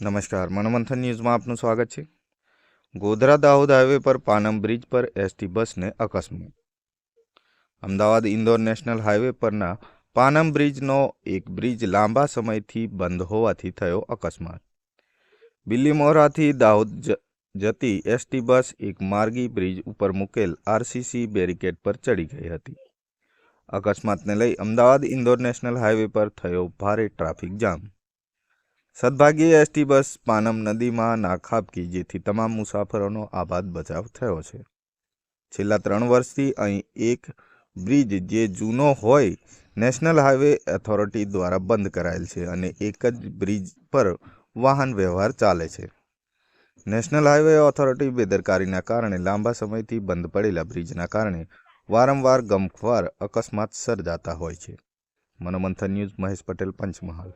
નમસ્કાર, મનોમંથન ન્યૂઝમાં આપનું સ્વાગત છે. ગોધરા દાહોદ હાઈવે પર પાનમ બ્રિજ પર એસટી બસને અકસ્માત. અમદાવાદ ઇન્દોર નેશનલ હાઈવે પરના પાનમ બ્રિજનો એક બ્રિજ લાંબા સમયથી બંધ હોવાથી થયો અકસ્માત. બિલ્લીમોરાથી દાહોદ જતી એસટી બસ એક માર્ગી બ્રિજ ઉપર મૂકેલ આરસીસી બેરિકેડ પર ચડી ગઈ હતી. અકસ્માતને લઈ અમદાવાદ ઇન્દોર નેશનલ હાઈવે પર થયો ભારે ટ્રાફિક જામ. સદભાગ્યે એસટી બસ પાનમ નદીમાં નાખાબકી જેથી તમામ મુસાફરોનો આબાદ બચાવ થયો છે. છેલ્લા ત્રણ વર્ષથી અહીં એક બ્રિજ જે જૂનો હોય, નેશનલ હાઈવે ઓથોરિટી દ્વારા બંધ કરાયેલ છે અને એક જ બ્રિજ પર વાહન વ્યવહાર ચાલે છે. નેશનલ હાઈવે ઓથોરિટી બેદરકારીના કારણે લાંબા સમયથી બંધ પડેલા બ્રિજના કારણે વારંવાર ગમખ્વાર અકસ્માત સર્જાતા હોય છે. મનોમંથન ન્યૂઝ મહેશ પટેલ, પંચમહાલ.